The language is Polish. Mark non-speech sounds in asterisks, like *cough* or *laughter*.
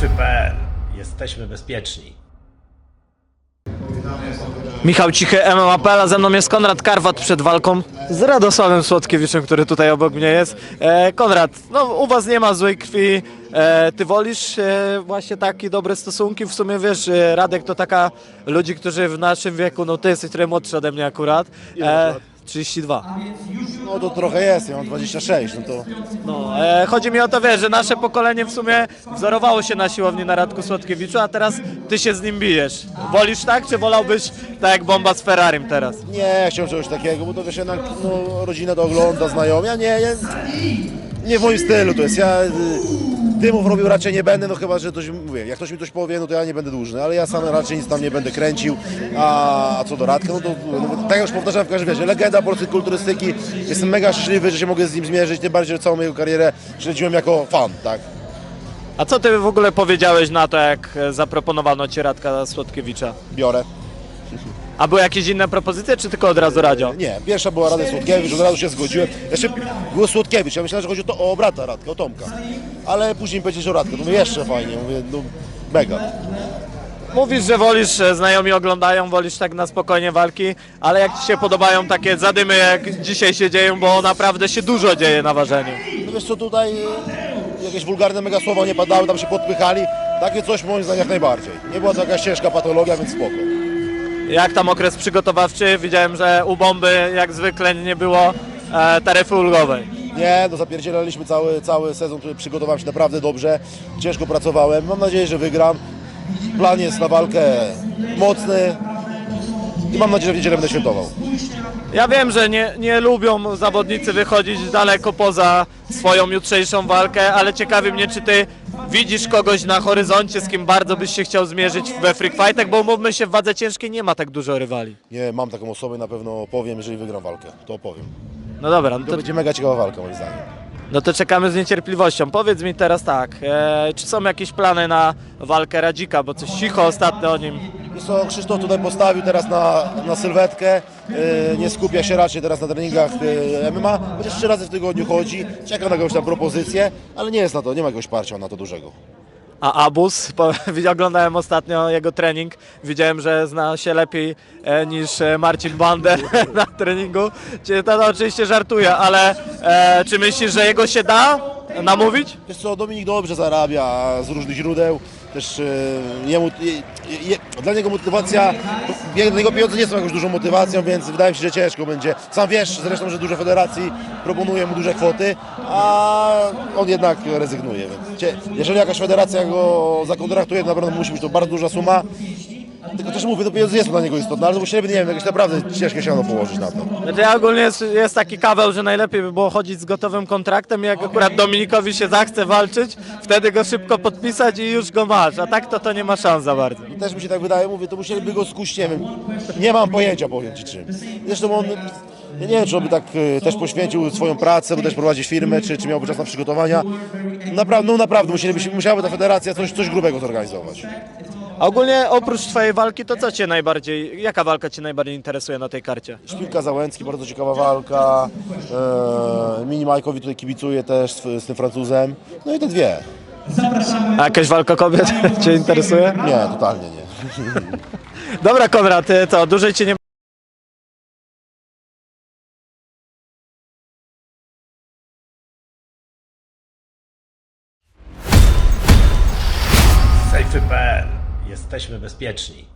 Sejfy.pl. Jesteśmy bezpieczni. Michał Cichy, MMA.pl, a ze mną jest Konrad Karwat przed walką z Radosławem Słodkiewiczem, który tutaj obok mnie jest. E, Konrad, no u was nie ma złej krwi, e, ty wolisz e, właśnie takie dobre stosunki, w sumie wiesz, e, Radek to taka ludzi, którzy w naszym wieku, no ty jesteś trochę młodszy ode mnie akurat, e, 32. No to trochę jest, ja mam 26, no to No, e, chodzi mi o to, wiesz, że nasze pokolenie w sumie wzorowało się na siłowni na Radku Słodkiewiczu, a teraz ty się z nim bijesz. Wolisz tak, czy wolałbyś tak jak bomba z Ferrarim teraz? nie chciałem czegoś takiego, bo to wiesz, jednak no, rodzina to ogląda, znajomi, a nie, nie, nie w moim stylu to jest, ja y, dymów robił raczej nie będę, no chyba, że ktoś, mówię, jak ktoś mi coś powie, no to ja nie będę dłużny, ale ja sam raczej nic tam nie będę kręcił, a, a co do Radka, no to, no, tak jak już powtarzam w każdym razie, legenda polskiej kulturystyki, jestem mega szczęśliwy, że się mogę z nim zmierzyć, tym bardziej, że całą jego karierę śledziłem jako fan, tak. A co ty w ogóle powiedziałeś na to, jak zaproponowano ci Radka Słodkiewicza? Biorę. A były jakieś inne propozycje, czy tylko od razu radio? Nie, pierwsza była Radek Słodkiewicz, od razu się zgodziłem. Jeszcze było Słodkiewicz, ja myślałem, że chodzi o, to, o brata Radka, o Tomka. Ale później powiedzieli, że o Radka, to mówię, jeszcze fajnie, mówię, no mega. Mówisz, że wolisz, e, znajomi oglądają, wolisz tak na spokojnie walki, ale jak ci się podobają takie zadymy, jak dzisiaj się dzieją, bo naprawdę się dużo dzieje na ważeniu. No wiesz co, tutaj e, jakieś wulgarne mega słowa nie padały, tam się podpychali. Takie coś moim zdaniem jak najbardziej. Nie była to jakaś ciężka patologia, więc spoko. Jak tam okres przygotowawczy? Widziałem, że u bomby jak zwykle nie było e, taryfy ulgowej. Nie, no zapierdzielaliśmy cały, cały sezon, który przygotowałem się naprawdę dobrze. Ciężko pracowałem, mam nadzieję, że wygram. Plan jest na walkę mocny i mam nadzieję, że w niedzielę będę świętował. Ja wiem, że nie, nie lubią zawodnicy wychodzić daleko poza swoją jutrzejszą walkę, ale ciekawi mnie, czy ty widzisz kogoś na horyzoncie, z kim bardzo byś się chciał zmierzyć we freak fightach, bo umówmy się, w wadze ciężkiej nie ma tak dużo rywali. Nie, mam taką osobę, na pewno powiem, jeżeli wygram walkę. To opowiem. No dobra, no To to, będzie mega ciekawa walka moim zdaniem. no to czekamy z niecierpliwością. Powiedz mi teraz tak, e, czy są jakieś plany na walkę Radzika, bo coś cicho ostatnio o nim. Co, Krzysztof tutaj postawił teraz na, na sylwetkę, yy, nie skupia się raczej teraz na treningach yy, MMA, chociaż trzy razy w tygodniu chodzi, czeka na jakąś tam propozycję, ale nie jest na to, nie ma jakiegoś parcia na to dużego. A Abus, *laughs* oglądałem ostatnio jego trening, widziałem, że zna się lepiej e, niż e, Marcin Bander *laughs* na treningu. To no, oczywiście żartuję, ale e, czy myślisz, że jego się da namówić? Wiesz co, Dominik dobrze zarabia z różnych źródeł, też yy, jemu, je, je, dla niego motywacja, dla niego pieniądze nie są jakąś dużą motywacją, więc wydaje mi się, że ciężko będzie. Sam wiesz zresztą, że duże federacji proponują mu duże kwoty, a on jednak rezygnuje. Więc jeżeli jakaś federacja go zakontraktuje, to na pewno musi być to bardzo duża suma. Tylko też mówię, to pieniądze nie są dla niego istotne, ale to nie wiem, jakieś naprawdę ciężkie siano położyć na to. Znaczy ja ogólnie jest, jest taki kawał, że najlepiej by było chodzić z gotowym kontraktem i jak akurat Dominikowi się zachce walczyć, wtedy go szybko podpisać i już go masz, a tak to to nie ma szans za bardzo. Też mi się tak wydaje, mówię, to musieliby go skuść, nie wiem, nie mam pojęcia, powiem Ci czym. Zresztą on, ja nie wiem, czy on by tak e, też poświęcił swoją pracę, bo też prowadzi firmę, czy, czy miałby czas na przygotowania. Naprawdę, no naprawdę, musieliby, musiałaby ta federacja coś, coś grubego zorganizować. A ogólnie oprócz twojej walki, to co cię najbardziej, jaka walka cię najbardziej interesuje na tej karcie? Szpilka Załęcki, bardzo ciekawa walka. E, Mini Majkowi tutaj kibicuje też z, z tym Francuzem. No i te dwie. A jakaś walka kobiet *laughs* cię interesuje? Nie, totalnie nie. Dobra Konrad, ty co, dłużej cię nie Sejfy.pl. Jesteśmy bezpieczni.